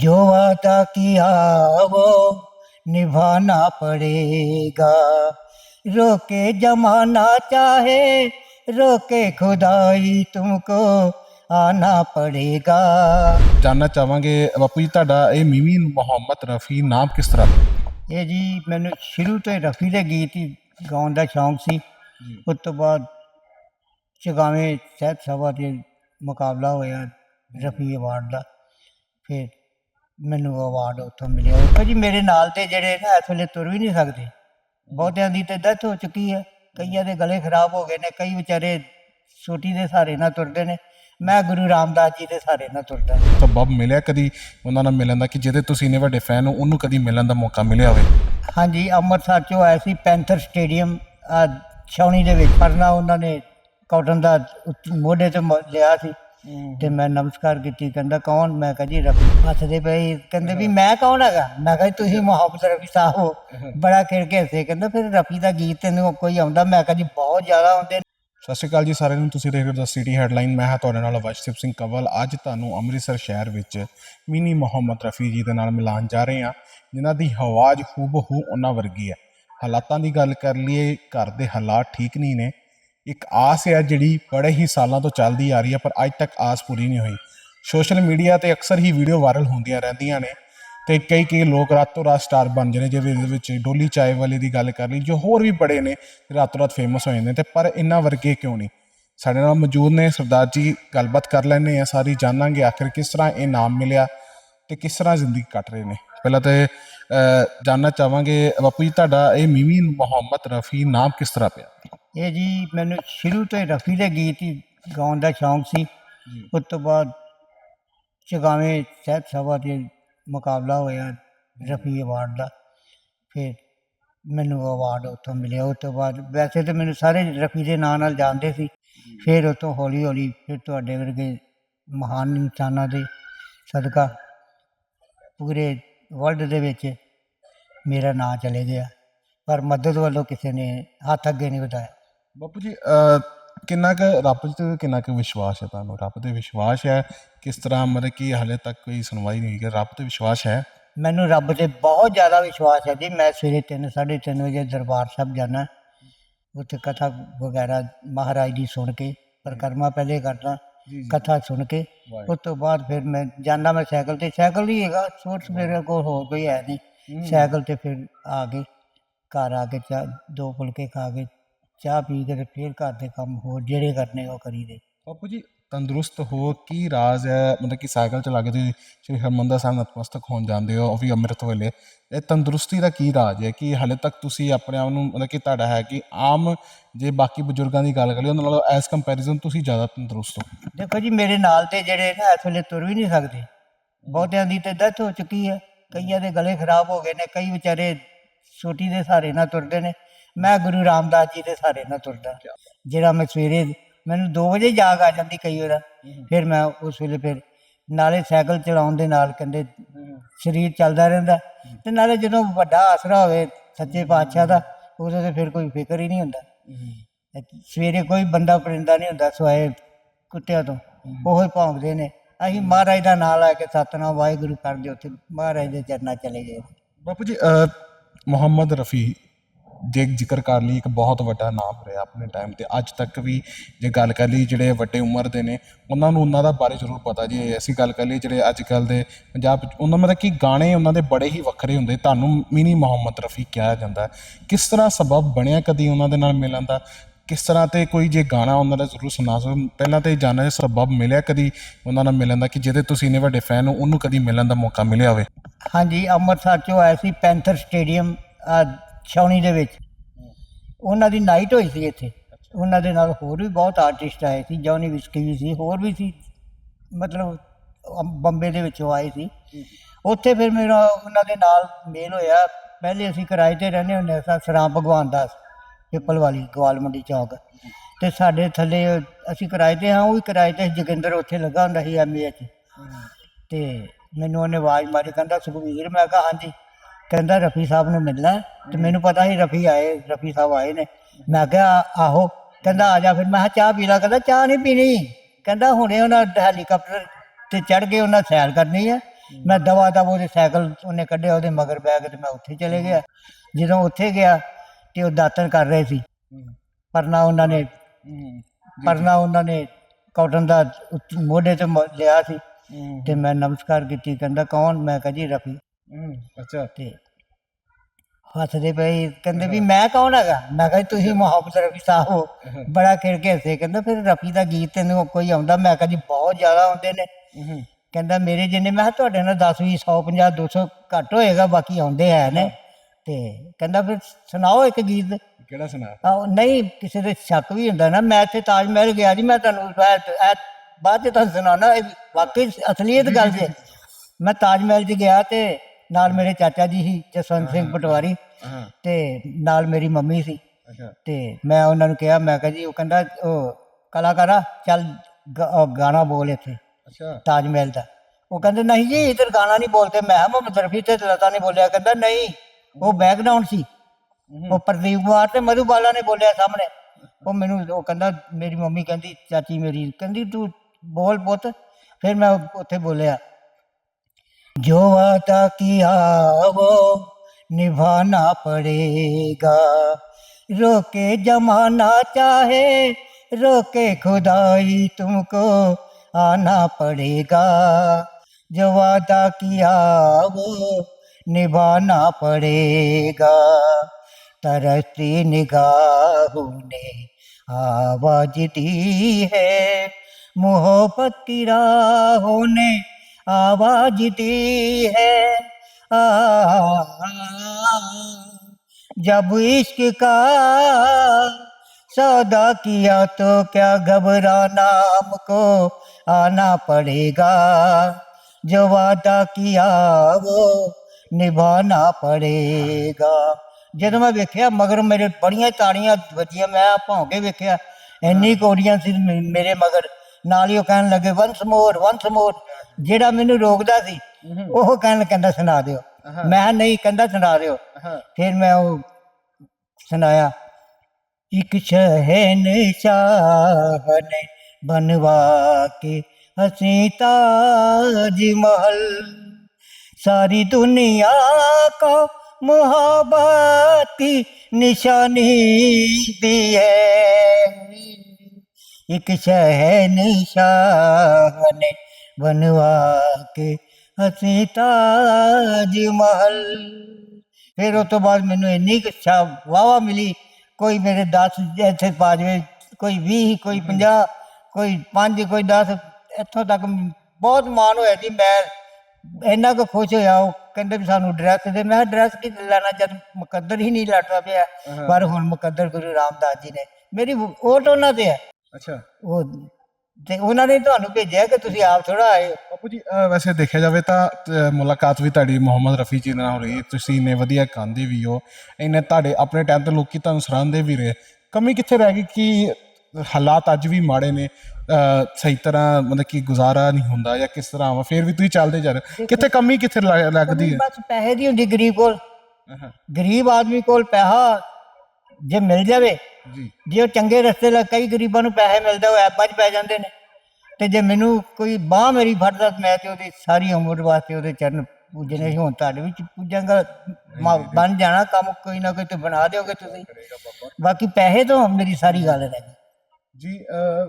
जो वादा किया वो निभाना पड़ेगा रोके जमाना चाहे रोके खुदाई तुमको आना पड़ेगा ਜਾਨਣਾ ਚਾਹਾਂਗੇ ਬਾਪੂ ਜੀ ਤੁਹਾਡਾ ਇਹ ਮਿਮੀ ਮੁਹੰਮਦ ਰਫੀ ਨਾਮ ਕਿਸ ਤਰ੍ਹਾਂ ਇਹ ਜੀ ਮੈਨੂੰ ਸ਼ੁਰੂ ਤੋਂ ਹੀ ਰਫੀ ਦੇ ਗੀਤ ਹੀ ਗਾਉਣ ਦਾ ਸ਼ੌਂਕ ਸੀ ਉਸ ਤੋਂ ਬਾਅਦ ਚਗਾਵੇਂ ਸਾਹਿਤ ਸਭਾ ਦੇ ਮੁਕਾਬਲਾ ਹੋਇਆ ਰਫੀ ਅਵਾਰਡ ਦਾ ਫਿਰ ਮੈਨੂੰ ਅਵਾਰਡ ਉੱਥੋਂ ਮਿਲਿਆ। ਉਹ ਜੀ ਮੇਰੇ ਨਾਲ ਤੇ ਜਿਹੜੇ ਨਾ ਇਸ ਵੇਲੇ ਤੁਰ ਵੀ ਨਹੀਂ ਸਕਦੇ। ਬਹੁਤਿਆਂ ਦੀ ਤੇ ਡੈਥ ਹੋ ਚੁੱਕੀ ਹੈ। ਕਈਆਂ ਦੇ ਗਲੇ ਖਰਾਬ ਹੋ ਗਏ ਨੇ। ਕਈ ਵਿਚਾਰੇ ਛੋਟੀ ਦੇ ਸਹਾਰੇ ਨਾਲ ਤੁਰਦੇ ਨੇ। ਮੈਂ ਗੁਰੂ ਰਾਮਦਾਸ ਜੀ ਦੇ ਸਹਾਰੇ ਨਾਲ ਤੁਰਦਾ। ਸਬਬ ਮਿਲਿਆ ਕਦੀ? ਉਹਨਾਂ ਨਾਲ ਮਿਲਣ ਦਾ ਕਿ ਜਿਹਦੇ ਤੁਸੀਂ ਇੰਨੇ ਵੱਡੇ ਫੈਨ ਹੋ ਉਹਨੂੰ ਕਦੀ ਮਿਲਣ ਦਾ ਮੌਕਾ ਮਿਲਿਆ ਹੋਵੇ? ਹਾਂਜੀ ਅੰਮ੍ਰਿਤਸਰ ਚੋਂ ਆਇਆ ਸੀ ਪੈਂਥਰ ਸਟੇਡੀਅਮ ਛਾਉਣੀ ਦੇ ਵਿੱਚ। ਪਰਨਾ ਉਹਨਾਂ ਨੇ ਕਾਟਨ ਦਾ ਮੋਢੇ ਤੇ ਲਿਆ ਸੀ। ਤੇ ਮੈਂ ਨਮਸਕਾਰ ਕੀਤੀ, ਕਹਿੰਦਾ, ਕੌਣ? ਮੈਂ ਕਿਹਾ, ਜੀ ਰਫੀ ਹੱਸਦੇ ਪਏ ਕਹਿੰਦੇ ਵੀ, ਮੈਂ ਕੌਣ ਹੈਗਾ? ਮੈਂ ਕਿਹਾ ਜੀ ਤੁਸੀਂ ਮੁਹੰਮਦ ਰਫੀ ਸਾਹਿਬ ਹੋ। ਬੜਾ ਖਿੜ ਕੇ ਹੱਸੇ। ਕਹਿੰਦਾ, ਫਿਰ ਰਫੀ ਦਾ ਗੀਤ ਤੈਨੂੰ ਕੋਈ ਆਉਂਦਾ? ਮੈਂ ਕਿਹਾ, ਜੀ, ਬਹੁਤ ਜ਼ਿਆਦਾ ਆਉਂਦੇ ਨੇ। ਸਤਿ ਸ਼੍ਰੀ ਅਕਾਲ ਜੀ ਸਾਰਿਆਂ ਨੂੰ। ਤੁਸੀਂ ਦੇਖ ਰਹੇ ਹੋ ਦ ਸਿਟੀ ਹੈਡਲਾਈਨ ਮੈਂ ਹਾਂ ਤੁਹਾਡੇ ਨਾਲ ਵਸ਼ਦੀਪ ਸਿੰਘ ਕੰਵਲ। ਅੱਜ ਤੁਹਾਨੂੰ ਅੰਮ੍ਰਿਤਸਰ ਸ਼ਹਿਰ ਵਿੱਚ ਮਿਨੀ ਮੁਹੰਮਦ ਰਫੀ ਜੀ ਦੇ ਨਾਲ ਮਿਲਾਨ ਜਾ ਰਹੇ ਹਾਂ, ਜਿਨ੍ਹਾਂ ਦੀ ਆਵਾਜ਼ ਹੂਬਹੂ ਉਹਨਾਂ ਵਰਗੀ ਹੈ। ਹਾਲਾਤਾਂ ਦੀ ਗੱਲ ਕਰ ਲਈਏ, ਘਰ ਦੇ ਹਾਲਾਤ ਠੀਕ ਨਹੀਂ ਨੇ। ਇੱਕ ਆਸ ਹੈ ਜਿਹੜੀ ਬੜੇ ਹੀ ਸਾਲਾਂ ਤੋਂ ਚੱਲਦੀ ਆ ਰਹੀ ਹੈ ਪਰ ਅੱਜ ਤੱਕ ਆਸ ਪੂਰੀ ਨਹੀਂ ਹੋਈ। ਸੋਸ਼ਲ ਮੀਡੀਆ ਤੇ ਅਕਸਰ ਹੀ ਵੀਡੀਓ ਵਾਇਰਲ ਹੁੰਦੀਆਂ ਰਹਿੰਦੀਆਂ ਨੇ ਤੇ ਕਈ ਕਈ ਲੋਕ ਰਾਤੋਂ ਰਾਤ ਸਟਾਰ ਬਣ ਜਾਂਦੇ ਜਿਵੇਂ ਇਹਦੇ ਵਿੱਚ ਡੋਲੀ ਚਾਏ ਵਾਲੇ ਦੀ ਗੱਲ ਕਰ ਲਈ ਜੋ ਹੋਰ ਵੀ ਬੜੇ ਨੇ ਰਾਤੋਂ ਰਾਤ ਫੇਮਸ ਹੋ ਜਾਂਦੇ ਨੇ ਤੇ ਪਰ ਇਹਨਾਂ ਵਰਗੇ ਕਿਉਂ ਨਹੀਂ? ਸਾਡੇ ਨਾਲ ਮੌਜੂਦ ਨੇ ਸਰਦਾਰ ਜੀ ਗੱਲਬਾਤ ਕਰ ਲੈਣੇ ਆ ਸਾਰੀ ਜਾਣਾਂਗੇ ਆਖਿਰ ਕਿਸ ਤਰ੍ਹਾਂ ਇਹ ਨਾਮ ਮਿਲਿਆ ਤੇ ਕਿਸ ਤਰ੍ਹਾਂ ਜ਼ਿੰਦਗੀ ਕੱਟ ਰਹੇ ਨੇ। ਪਹਿਲਾਂ ਤੇ ਅਹ, ਜਾਣਨਾ ਚਾਹਾਂਗੇ ਬਾਪੂ ਜੀ ਤੁਹਾਡਾ ਇਹ ਮੀਮੀ ਮੁਹੰਮਦ ਰਫੀ ਨਾਮ ਕਿਸ ਤਰ੍ਹਾਂ ਪਿਆ? ਇਹ ਜੀ ਮੈਨੂੰ ਸ਼ੁਰੂ ਤੋਂ ਹੀ ਰਫੀ ਦੇ ਗੀਤ ਹੀ ਗਾਉਣ ਦਾ ਸ਼ੌਂਕ ਸੀ। ਉਸ ਤੋਂ ਬਾਅਦ ਚਗਾਵੇਂ ਸਾਹਿਤ ਸਭਾ ਦੇ ਮੁਕਾਬਲਾ ਹੋਇਆ ਰਫੀ ਅਵਾਰਡ ਦਾ। ਫਿਰ ਮੈਨੂੰ ਅਵਾਰਡ ਉੱਥੋਂ ਮਿਲਿਆ। ਉਸ ਤੋਂ ਬਾਅਦ ਵੈਸੇ ਤਾਂ ਮੈਨੂੰ ਸਾਰੇ ਰਫੀ ਦੇ ਨਾਂ ਨਾਲ ਜਾਣਦੇ ਸੀ। ਫਿਰ ਉੱਥੋਂ ਹੌਲੀ ਹੌਲੀ ਫਿਰ ਤੁਹਾਡੇ ਵਰਗੇ ਮਹਾਨ ਇਨਸਾਨਾਂ ਦੇ ਸਦਕਾ ਪੂਰੇ ਵਰਲਡ ਦੇ ਵਿੱਚ ਮੇਰਾ ਨਾਂ ਚਲੇ ਗਿਆ। ਪਰ ਮਦਦ ਵੱਲੋਂ ਕਿਸੇ ਨੇ ਹੱਥ ਅੱਗੇ ਨਹੀਂ ਵਧਾਇਆ। ਬਾਪੂ ਜੀ ਕਿੰਨਾ ਕੁ ਰੱਬ ਤੇ ਕਿੰਨਾ ਕੁ ਵਿਸ਼ਵਾਸ ਹੈ ਤੁਹਾਨੂੰ? ਰੱਬ ਤੇ ਵਿਸ਼ਵਾਸ ਹੈ ਕਿਸ ਤਰ੍ਹਾਂ ਮਤਲਬ ਕਿ ਹਲੇ ਤੱਕ ਕੋਈ ਸੁਣਵਾਈ ਨਹੀਂ ਹੋਈ ਕਿ ਰੱਬ ਤੇ ਵਿਸ਼ਵਾਸ ਹੈ? ਮੈਨੂੰ ਰੱਬ ਤੇ ਬਹੁਤ ਜ਼ਿਆਦਾ ਵਿਸ਼ਵਾਸ ਹੈ ਜੀ। ਮੈਂ ਸਵੇਰੇ 3 3:30 ਵਜੇ ਦਰਬਾਰ ਸਾਹਿਬ ਜਾਣਾ ਉੱਥੇ ਕਥਾ ਵਗੈਰਾ ਮਹਾਰਾਜ ਦੀ ਸੁਣ ਕੇ ਪਰਿਕਰਮਾ ਪਹਿਲੇ ਕਰਦਾ ਕਥਾ ਸੁਣ ਕੇ। ਉਸ ਤੋਂ ਬਾਅਦ ਫਿਰ ਮੈਂ ਜਾਂਦਾ ਮੈਂ ਸਾਈਕਲ ਤੇ। ਸਾਈਕਲ ਹੀ ਹੈਗਾ ਸੋਰਸ ਮੇਰੇ ਕੋਲ ਹੋਰ ਕੋਈ ਹੈ ਨਹੀਂ। ਸਾਈਕਲ ਤੇ ਫਿਰ ਆ ਕੇ ਘਰ ਆ ਕੇ ਦੋ ਫੁਲਕੇ ਖਾ ਕੇ ਚਾਹ ਪੀ ਕੇ ਤੇ ਫਿਰ ਘਰ ਦੇ ਕੰਮ ਹੋਰ ਜਿਹੜੇ ਕਰਨੇ ਉਹ ਕਰੀਦੇ ਬਾਪੂ ਜੀ ਤੰਦਰੁਸਤ ਹੋ ਕੀ ਰਾਜ਼ ਹੈ? ਮਤਲਬ ਕਿ ਸਾਈਕਲ ਚਲਾ ਕੇ ਤੁਸੀਂ ਸ਼੍ਰੀ ਹਰਮੰਦਰ ਸਾਹਿਬ ਨਤਮਸਤਕ ਹੋਣ ਜਾਂਦੇ ਹੋ ਉਹ ਵੀ ਅੰਮ੍ਰਿਤ ਵੇਲੇ। ਇਹ ਤੰਦਰੁਸਤੀ ਦਾ ਕੀ ਰਾਜ ਹੈ? ਕਿ ਹਲੇ ਤੱਕ ਤੁਸੀਂ ਆਪਣੇ ਆਪ ਨੂੰ ਮਤਲਬ ਕਿ ਤੁਹਾਡਾ ਹੈ ਕਿ ਆਮ ਜੇ ਬਾਕੀ ਬਜ਼ੁਰਗਾਂ ਦੀ ਗੱਲ ਕਰੀਏ ਉਹਨਾਂ ਨਾਲੋਂ ਐਸ ਕੰਪੈਰੀਜ਼ਨ ਤੁਸੀਂ ਜ਼ਿਆਦਾ ਤੰਦਰੁਸਤ ਹੋ। ਦੇਖੋ ਜੀ ਮੇਰੇ ਨਾਲ ਤੇ ਜਿਹੜੇ ਨਾ ਇਸ ਵੇਲੇ ਤੁਰ ਵੀ ਨਹੀਂ ਸਕਦੇ। ਬਹੁਤਿਆਂ ਦੀ ਤੇ ਡੈਥ ਹੋ ਚੁੱਕੀ ਹੈ। ਕਈਆਂ ਦੇ ਗਲੇ ਖਰਾਬ ਹੋ ਗਏ ਨੇ ਕਈ ਵਿਚਾਰੇ ਛੋਟੀ ਦੇ ਸਹਾਰੇ ਨਾਲ ਤੁਰਦੇ ਨੇ। ਮੈਂ ਗੁਰੂ ਰਾਮਦਾਸ ਜੀ ਦੇ ਸਹਾਰੇ ਨਾਲ ਤੁਰਦਾ। ਜਿਹੜਾ ਮੈਂ ਸਵੇਰੇ ਮੈਨੂੰ 2 ਵਜੇ ਜਾਗ ਆ ਜਾਂਦੀ ਕਈ ਵਾਰ ਫਿਰ ਮੈਂ ਉਸ ਵੇਲੇ ਫਿਰ ਨਾਲੇ ਸਾਈਕਲ ਚਲਾਉਣ ਦੇ ਨਾਲ ਕਹਿੰਦੇ ਸਰੀਰ ਚੱਲਦਾ ਰਹਿੰਦਾ ਤੇ ਨਾਲੇ ਜਦੋਂ ਵੱਡਾ ਆਸਰਾ ਹੋਵੇ ਸੱਚੇ ਪਾਤਸ਼ਾਹ ਦਾ ਉਦੋਂ ਤੇ ਫਿਰ ਕੋਈ ਫਿਕਰ ਹੀ ਨਹੀਂ ਹੁੰਦਾ। ਸਵੇਰੇ ਕੋਈ ਬੰਦਾ ਪਰਿੰਦਾ ਨਹੀਂ ਹੁੰਦਾ ਸਵਾਏ ਕੁੱਤਿਆਂ ਤੋਂ ਉਹੀ ਭੌਂਕਦੇ ਨੇ। ਅਸੀਂ ਮਹਾਰਾਜ ਦਾ ਨਾਮ ਲੈ ਕੇ ਸਤਨਾਮ ਵਾਹਿਗੁਰੂ ਕਰਦੇ ਉੱਥੇ ਮਹਾਰਾਜ ਦੇ ਚਰਨਾਂ ਚਲੇ ਗਏ ਬਾਪੂ ਜੀ ਮੁਹੰਮਦ ਰਫੀ ਜੇ ਜ਼ਿਕਰ ਕਰ ਲਈ, ਇੱਕ ਬਹੁਤ ਵੱਡਾ ਨਾਮ ਰਿਹਾ ਆਪਣੇ ਟਾਈਮ ਤੇ। ਅੱਜ ਤੱਕ ਵੀ ਜੇ ਗੱਲ ਕਰ ਲਈ, ਜਿਹੜੇ ਵੱਡੇ ਉਮਰ ਦੇ ਨੇ, ਉਹਨਾਂ ਨੂੰ ਉਹਨਾਂ ਦਾ ਬਾਰੇ ਜ਼ਰੂਰ ਪਤਾ ਜੀ। ਐਸੀ ਗੱਲ ਕਰ ਲਈ, ਜਿਹੜੇ ਅੱਜ ਕੱਲ ਦੇ ਪੰਜਾਬ ਵਿੱਚ ਉਹਨਾਂ ਮਤਲਬ ਕਿ ਗਾਣੇ ਉਹਨਾਂ ਦੇ ਬੜੇ ਹੀ ਵੱਖਰੇ ਹੁੰਦੇ। ਤੁਹਾਨੂੰ ਮਿਨੀ ਮੁਹੰਮਦ ਰਫੀ ਕਿਹਾ ਜਾਂਦਾ। ਕਿਸ ਤਰ੍ਹਾਂ ਸਬਬ ਬਣਿਆ ਕਦੀ ਉਹਨਾਂ ਦੇ ਨਾਲ ਮਿਲਣ ਦਾ? ਕਿਸ ਤਰ੍ਹਾਂ ਤੇ ਕੋਈ ਜੇ ਗਾਣਾ ਉਹਨਾਂ ਦਾ ਜ਼ਰੂਰ ਸੁਣਾ ਸਕੋ। ਪਹਿਲਾਂ ਤੇ ਜਾਣਨਾ ਸਬਬ ਮਿਲਿਆ ਕਦੀ ਉਹਨਾਂ ਨਾਲ ਮਿਲਣ ਦਾ, ਕਿ ਜਿਹਦੇ ਤੁਸੀਂ ਇੰਨੇ ਵੱਡੇ ਫੈਨ ਹੋ, ਉਹਨੂੰ ਕਦੀ ਮਿਲਣ ਦਾ ਮੌਕਾ ਮਿਲਿਆ ਹੋਵੇ? ਹਾਂਜੀ, ਅੰਮ੍ਰਿਤਸਰ ਚੋਂ ਆਇਆ ਸੀ ਪੈਂਥਰ ਸਟੇਡੀਅਮ ਛਾਉਣੀ ਦੇ ਵਿੱਚ। ਉਹਨਾਂ ਦੀ ਨਾਈਟ ਹੋਈ ਸੀ ਇੱਥੇ। ਉਹਨਾਂ ਦੇ ਨਾਲ ਹੋਰ ਵੀ ਬਹੁਤ ਆਰਟਿਸਟ ਆਏ ਸੀ ਜੌਨੀ ਵਿਸਕੀ ਵੀ ਸੀ ਹੋਰ ਵੀ ਸੀ। ਮਤਲਬ ਬੰਬੇ ਦੇ ਵਿੱਚੋਂ ਆਏ ਸੀ। ਉੱਥੇ ਫਿਰ ਮੇਰਾ ਉਹਨਾਂ ਦੇ ਨਾਲ ਮੇਲ ਹੋਇਆ। ਪਹਿਲੇ ਅਸੀਂ ਕਿਰਾਏ ਤੇ ਰਹਿੰਦੇ ਹੁੰਦੇ ਸਾਂ ਸਰਾਮ ਭਗਵਾਨ ਦਾਸ ਪਿੱਪਲ ਵਾਲੀ ਗਵਾਲ ਮੰਡੀ ਚੌਕ। ਤੇ ਸਾਡੇ ਥੱਲੇ ਅਸੀਂ ਕਿਰਾਏ ਤੇ ਹਾਂ ਉਹ ਵੀ ਕਿਰਾਏ ਤੇ ਜੋਗਿੰਦਰ ਉੱਥੇ ਲੱਗਾ ਹੁੰਦਾ ਸੀ ਐਮਏ ਚ। ਤੇ ਮੈਨੂੰ ਉਹਨੇ ਆਵਾਜ਼ ਮਾਰੀ ਕਹਿੰਦਾ ਸੁਖਵੀਰ ਮੈਂ ਕਿਹਾ ਹਾਂਜੀ। ਕਹਿੰਦਾ ਰਫੀ ਸਾਹਿਬ ਨੂੰ ਮਿਲਣਾ ਹੈ। ਤੇ ਮੈਨੂੰ ਪਤਾ ਸੀ ਰਫੀ ਆਏ, ਰਫੀ ਸਾਹਿਬ ਆਏ ਨੇ। ਮੈਂ ਕਿਹਾ, ਆਹੋ। ਕਹਿੰਦਾ, ਆ ਜਾ ਫਿਰ। ਮੈਂ ਕਿਹਾ, ਚਾਹ ਪੀ ਲਾ। ਕਹਿੰਦਾ, ਚਾਹ ਨਹੀਂ ਪੀਣੀ। ਕਹਿੰਦਾ, ਹੁਣੇ ਉਹਨਾਂ ਹੈਲੀਕਾਪਟਰ ਤੇ ਚੜ ਕੇ ਉਹਨਾਂ ਸੈਰ ਕਰਨੀ ਹੈ। ਮੈਂ ਦਵਾ ਦਵ ਉਹਦੇ ਸਾਈਕਲ ਉਹਨੇ ਕੱਢਿਆ ਉਹਦੇ ਮਗਰ ਬੈਗ ਤੇ ਮੈਂ ਉੱਥੇ ਚਲੇ ਗਿਆ। ਜਦੋਂ ਉੱਥੇ ਗਿਆ ਤੇ ਉਹ ਦਾਤਨ ਕਰ ਰਹੇ ਸੀ। ਪਰਨਾ ਉਹਨਾਂ ਨੇ ਪਰਨਾ ਉਹਨਾਂ ਨੇ ਕਾਟਨ ਦਾ ਮੋਢੇ ਤੇ ਮ- ਲਿਆ ਸੀ। ਤੇ ਮੈਂ ਨਮਸਕਾਰ ਕੀਤੀ। ਕਹਿੰਦਾ, ਕੌਣ? ਮੈਂ ਕਿਹਾ ਜੀ, ਰਫੀ। ਅੱਛਾ। ਤੇ ਹੱਸਦੇ ਪਏ ਕਹਿੰਦੇ ਵੀ ਮੈਂ ਕੌਣ ਹੈਗਾ? ਮੈਂ ਕਿਹਾ ਜੀ ਤੁਸੀਂ ਮੁਹੰਮਦ ਰਫੀ ਸਾਹਿਬ ਹੋ। ਬੜਾ ਖਿੜ ਕੇ ਹੱਸੇ। ਕਹਿੰਦਾ ਫਿਰ ਰਫੀ ਦਾ ਗੀਤ ਤੈਨੂੰ ਕੋਈ ਆਉਂਦਾ। ਮੈਂ ਕਿਹਾ ਜੀ ਬਹੁਤ ਜ਼ਿਆਦਾ ਆਉਂਦੇ ਨੇ। ਕਹਿੰਦਾ ਮੇਰੇ ਜਿੰਨੇ ਮੈਂ ਕਿਹਾ ਤੁਹਾਡੇ ਨਾਲ 10 20 150 200 ਘੱਟ ਹੋਏਗਾ ਬਾਕੀ ਆਉਂਦੇ ਹੈ ਨੇ। ਤੇ ਕਹਿੰਦਾ ਫਿਰ ਸੁਣਾਓ ਇੱਕ ਗੀਤ। ਕਿਹੜਾ ਸੁਣਾ? ਆਹੋ, ਨਹੀਂ ਕਿਸੇ ਦੇ ਸ਼ੱਕ ਵੀ ਹੁੰਦਾ ਨਾ। ਮੈਂ ਇੱਥੇ ਤਾਜ ਮਹਿਲ ਗਿਆ ਜੀ ਮੈਂ ਤੁਹਾਨੂੰ ਇਹ ਬਾਅਦ ਚ ਤੁਹਾਨੂੰ ਸੁਣਾਉਣਾ। ਇਹ ਵਾਕਈ ਅਸਲੀਅਤ ਗੱਲ ਜੇ। ਮੈਂ ਤਾਜ ਮਹਿਲ 'ਚ ਗਿਆ ਤੇ ਨਾਲ ਮੇਰੇ ਚਾਚਾ ਜੀ ਸੀ ਜਸਵੰਤ ਸਿੰਘ ਪਟਵਾਰੀ। ਹਾਂ। ਤੇ ਨਾਲ ਮੇਰੀ ਮੰਮੀ ਸੀ। ਅੱਛਾ। ਤੇ ਮੈਂ ਉਹਨਾਂ ਨੂੰ ਕਿਹਾ ਮੈਂ ਕਿਹਾ ਜੀ ਉਹ ਕਹਿੰਦਾ ਉਹ ਕਲਾਕਾਰਾ ਚੱਲ ਗ- ਗਾਣਾ ਬੋਲ ਇੱਥੇ ਅੱਛਾ। ਤਾਜ ਮਹਿਲ ਦਾ। ਉਹ ਕਹਿੰਦੇ ਨਹੀਂ ਜੀ ਇਧਰ ਗਾਣਾ ਨਹੀਂ ਬੋਲਤੇ ਮੈਂ ਕਿਹਾ ਮੁਹੰਮਦ ਰਫੀ ਤੇ ਲਤਾ ਨੇ ਬੋਲਿਆ। ਕਹਿੰਦਾ ਨਹੀਂ ਉਹ ਬੈਕਗ੍ਰਾਉਂਡ ਸੀ। ਉਹ ਪ੍ਰਦੀਪ ਕੁਮਾਰ ਤੇ ਮਧੂ ਬਾਲਾ ਨੇ ਬੋਲਿਆ ਸਾਹਮਣੇ। ਉਹ ਮੈਨੂੰ ਉਹ ਕਹਿੰਦਾ ਮੇਰੀ ਮੰਮੀ ਕਹਿੰਦੀ ਚਾਚੀ ਮੇਰੀ ਕਹਿੰਦੀ ਤੂੰ ਬੋਲ ਪੁੱਤ। ਫਿਰ ਮੈਂ ਉੱਥੇ ਬੋਲਿਆ। जो वादा किया वो निभाना पड़ेगा। रोके जमाना चाहे, रोके खुदाई तुमको आना पड़ेगा। जो वादा किया वो निभाना पड़ेगा। तरसती निगाहों ने आवाज़ दी है। मोहब्बत की राहों ने आवाज दी है आ, जब इश्क का सौदा किया तो क्या घबराना हमको आना पड़ेगा जो वादा किया वो ਨਿਭਾਣਾ ਪੜੇਗਾ ਜਦੋਂ ਮੈਂ ਵੇਖਿਆ ਮਗਰ ਮੇਰੇ ਬੜੀਆਂ ਤਾੜੀਆਂ ਵੱਜੀਆਂ ਮੈਂ ਭੌਂ ਕੇ ਵੇਖਿਆ ਇੰਨੀ ਕੋੜੀਆਂ ਸੀ ਮੇ- ਮੇਰੇ ਮਗਰ ਨਾਲ ਹੀ ਉਹ ਕਹਿਣ ਲੱਗੇ ਵੰਸ ਮੋਰ ਵੰਸ ਮੋਰ ਜਿਹੜਾ ਮੈਨੂੰ ਰੋਕਦਾ ਸੀ ਉਹ ਕਹਿਣ ਕਹਿੰਦਾ ਸੁਣਾ ਦਿਓ। ਮੈਂ ਨਹੀਂ ਕਹਿੰਦਾ ਸੁਣਾ ਦਿਓ। ਫਿਰ ਮੈਂ ਉਹ ਸੁਣਾਇਆ ਇੱਕ ਸ਼ਹਿਨ ਚਾਹਨੇ ਬਨਵਾ ਕੇ ਅਸੀਂ ਤਾਜ ਮਹਲ ਸਾਰੀ ਦੁਨੀਆ ਕੋ ਮੁਹੱਬਤ ਕੀ ਨਿਸ਼ਾਨੀ ਦੀ ਹੈ। ਇੱਕ ਸ਼ਹਿ ਨਿਸ਼ਾਨ ਬਨਵਾ ਕੇ ਅਸੀਂ ਤਾਜ ਮਹਲ। ਫਿਰ ਉਹ ਤੋਂ ਬਾਅਦ ਮੈਨੂੰ ਇੰਨੀ ਇੱਛਾ ਵਾਵਾ ਮਿਲੀ ਕੋਈ ਮੇਰੇ 10 ਇੱਥੇ ਪਾਜਵੇ ਕੋਈ 20 ਕੋਈ 50 ਕੋਈ 5 ਕੋਈ 10 ਇੱਥੋਂ ਤੱਕ ਬਹੁਤ ਮਾਣ ਹੋਇਆ ਜੀ ਮੈਂ ਇੰਨਾ ਕੁ ਖੁਸ਼ ਹੋਇਆ ਉਹ ਕਹਿੰਦੇ ਵੀ ਸਾਨੂੰ ਡਰੈਸ ਦੇ ਮੈਂ ਡਰੈਸ ਕੀ ਲੈਣਾ ਜਦ ਮੁਕੱਦਰ ਹੀ ਨਹੀਂ ਲੜਦਾ ਪਿਆ। ਪਰ ਹੁਣ ਮੁਕੱਦਰ ਗੁਰੂ ਰਾਮਦਾਸ ਜੀ ਨੇ ਮੇਰੀ ਵੋਟ ਉਹਨਾਂ ਤੇ ਹੈ। ਅੱਛਾ। ਉਹ ਤੇ ਉਹਨਾਂ ਨੇ ਤੁਹਾਨੂੰ ਭੇਜਿਆ ਕਿ ਤੁਸੀਂ ਆਪ ਥੋੜਾ ਆਏ। ਬਾਪੂ ਜੀ ਅਹ ਵੈਸੇ ਦੇਖਿਆ ਜਾਵੇ ਤਾਂ ਅਹ ਮੁਲਾਕਾਤ ਵੀ ਤੁਹਾਡੀ ਮੁਹੰਮਦ ਰਫੀ ਜੀ ਨਾਲ ਹੋ ਰਹੀ ਹੈ ਤੁਸੀਂ ਇੰਨੇ ਵਧੀਆ ਗਾਉਂਦੇ ਵੀ ਹੋ। ਇੰਨੇ ਤੁਹਾਡੇ ਆਪਣੇ ਟਾਈਮ ਤੇ ਲੋਕੀ ਤੁਹਾਨੂੰ ਸਰਾਂਦੇ ਵੀ ਰਹੇ। ਕਮੀ ਕਿੱਥੇ ਰਹਿ ਗਈ? ਕਿ ਹਾਲਾਤ ਅੱਜ ਵੀ ਮਾੜੇ ਨੇ? ਅਹ ਸਹੀ ਤਰ੍ਹਾਂ ਮਤਲਬ ਕਿ ਗੁਜ਼ਾਰਾ ਨਹੀਂ ਹੁੰਦਾ ਜਾਂ ਕਿਸ ਤਰ੍ਹਾਂ ਵਾ? ਫਿਰ ਵੀ ਤੁਸੀਂ ਚੱਲਦੇ ਜਾ ਰਹੇ। ਹੋ। ਕਿੱਥੇ ਕਮੀ ਕਿੱਥੇ ਲੱਗ- ਲੱਗਦੀ ਹੈ? ਬਸ ਪੈਸੇ ਦੀ ਹੁੰਦੀ ਗਰੀਬ ਕੋਲ। ਹਾਂ, ਗਰੀਬ ਆਦਮੀ ਕੋਲ ਪੈਸਾ ਜੇ ਮਿਲ ਜਾਵੇ ਜੀ। ਜੇ ਉਹ ਚੰਗੇ ਰਸਤੇ ਲੱਗ ਕਈ ਗਰੀਬਾਂ ਨੂੰ ਪੈਸੇ ਮਿਲਦੇ ਉਹ ਐਪਾਂ 'ਚ ਪੈ ਜਾਂਦੇ ਨੇ। ਤੇ ਜੇ ਮੈਨੂੰ ਕੋਈ ਬਾਹ ਮੇਰੀ ਫੜਦਾ ਤਾਂ ਮੈਂ ਤੇ ਉਹਦੀ ਸਾਰੀ ਉਮਰ ਵਾਸਤੇ ਉਹਦੇ ਚਰਨ ਪੂਜਣੇ ਸੀ ਹੁਣ ਤੁਹਾਡੇ ਵਿੱਚ ਪੂਜਾਂਗਾ ਮਾ- ਬਣ ਜਾਣਾ ਕੰਮ ਕੋਈ ਨਾ ਕੋਈ ਤੇ ਬਣਾ ਦਿਓਗੇ ਤੁਸੀਂ। ਬਾਕੀ ਪੈਸੇ ਤੋਂ ਮੇਰੀ ਸਾਰੀ ਗੱਲ ਰਹਿ ਗਈ। ਜੀ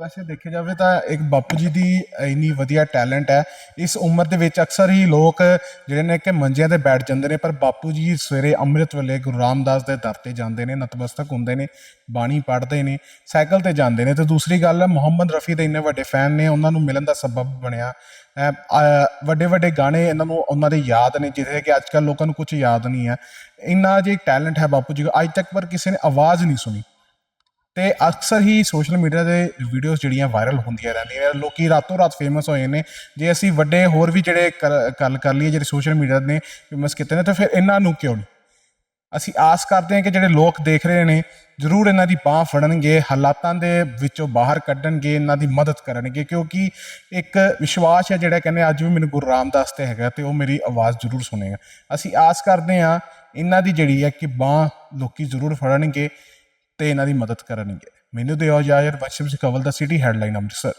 ਵੈਸੇ ਦੇਖਿਆ ਜਾਵੇ ਤਾਂ ਇੱਕ ਬਾਪੂ ਜੀ ਦੀ ਇੰਨੀ ਵਧੀਆ ਟੈਲੈਂਟ ਹੈ। ਇਸ ਉਮਰ ਦੇ ਵਿੱਚ ਅਕਸਰ ਹੀ ਲੋਕ ਜਿਹੜੇ ਨੇ ਕਿ ਮੰਜਿਆਂ ਤੇ ਬੈਠ ਜਾਂਦੇ ਨੇ, ਪਰ ਬਾਪੂ ਜੀ ਸਵੇਰੇ ਅੰਮ੍ਰਿਤ ਵੇਲੇ ਗੁਰੂ ਰਾਮਦਾਸ ਦੇ ਦਰ ਤੇ ਜਾਂਦੇ ਨੇ, ਨਤਮਸਤਕ ਹੁੰਦੇ ਨੇ, ਬਾਣੀ ਪੜ੍ਹਦੇ ਨੇ, ਸਾਈਕਲ ਤੇ ਜਾਂਦੇ ਨੇ। ਤੇ ਦੂਸਰੀ ਗੱਲ ਹੈ ਮੁਹੰਮਦ ਰਫੀ ਦੇ ਇੰਨੇ ਵੱਡੇ ਫੈਨ ਨੇ, ਉਹਨਾਂ ਨੂੰ ਮਿਲਣ ਦਾ ਸਬਬ ਬਣਿਆ। ਵੱਡੇ ਵੱਡੇ ਗਾਣੇ ਇਹਨਾਂ ਨੂੰ, ਉਹਨਾਂ ਦੇ ਯਾਦ ਨੇ, ਜਿਹਦੇ ਕਿ ਅੱਜ ਕੱਲ੍ਹ ਲੋਕਾਂ ਨੂੰ ਕੁਝ ਯਾਦ ਨਹੀਂ ਹੈ। ਇੰਨਾ ਜੇ ਟੈਲੈਂਟ ਹੈ ਬਾਪੂ ਜੀ ਕੋਲ ਅੱਜ ਤੱਕ ਪਰ ਕਿਸੇ ਨੇ ਆਵਾਜ਼ ਨਹੀਂ ਸੁਣੀ। ਤੇ ਅਕਸਰ ਹੀ ਸੋਸ਼ਲ ਮੀਡੀਆ ਦੇ ਵੀਡੀਓਜ਼ ਜਿਹੜੀਆਂ ਵਾਇਰਲ ਹੁੰਦੀਆਂ ਰਹਿੰਦੀਆਂ ਨੇ, ਲੋਕੀ ਰਾਤੋਂ ਰਾਤ ਫੇਮਸ ਹੋਏ ਨੇ, ਜੇ ਅਸੀਂ ਵੱਡੇ ਹੋਰ ਵੀ ਜਿਹੜੇ ਕਰ- ਗੱਲ ਕਰ ਲਈਏ ਜਿਹੜੇ ਸੋਸ਼ਲ ਮੀਡੀਆ ਨੇ ਫੇਮਸ ਕੀਤੇ ਨੇ, ਤਾਂ ਫਿਰ ਇਹਨਾਂ ਨੂੰ ਕਿਉਂ ਨਹੀਂ? ਅਸੀਂ ਆਸ ਕਰਦੇ ਹਾਂ ਕਿ ਜਿਹੜੇ ਲੋਕ ਦੇਖ ਰਹੇ ਨੇ, ਜ਼ਰੂਰ ਇਹਨਾਂ ਦੀ ਬਾਹ ਫੜਨਗੇ, ਹਾਲਾਤਾਂ ਦੇ ਵਿੱਚੋਂ ਬਾਹਰ ਕੱਢਣਗੇ, ਇਹਨਾਂ ਦੀ ਮਦਦ ਕਰਨਗੇ, ਕਿਉਂਕਿ ਇੱਕ ਵਿਸ਼ਵਾਸ ਹੈ ਜਿਹੜਾ ਕਹਿੰਦੇ ਅੱਜ ਵੀ ਮੈਨੂੰ ਗੁਰੂ ਰਾਮਦਾਸ ਤੇ ਹੈਗਾ ਤੇ ਉਹ ਮੇਰੀ ਆਵਾਜ਼ ਜ਼ਰੂਰ ਸੁਣੇਗਾ। ਅਸੀਂ ਆਸ ਕਰਦੇ ਹਾਂ, ਇਹਨਾਂ ਦੀ ਜਿਹੜੀ ਹੈ ਕਿ ਬਾਹ ਲੋਕੀ ਜ਼ਰੂਰ ਫੜਨਗੇ ਤੇ ਇਹਨਾਂ ਦੀ ਮਦਦ ਕਰਨਗੇ। ਮੈਨੂੰ ਦਿਓ ਇਜਾਜ਼ਤ ਬਖਸ਼ਿਸ਼ ਕਵਲ ਦਾ ਸਿਟੀ ਹੈਡਲਾਈਨ ਅੰਮ੍ਰਿਤਸਰ।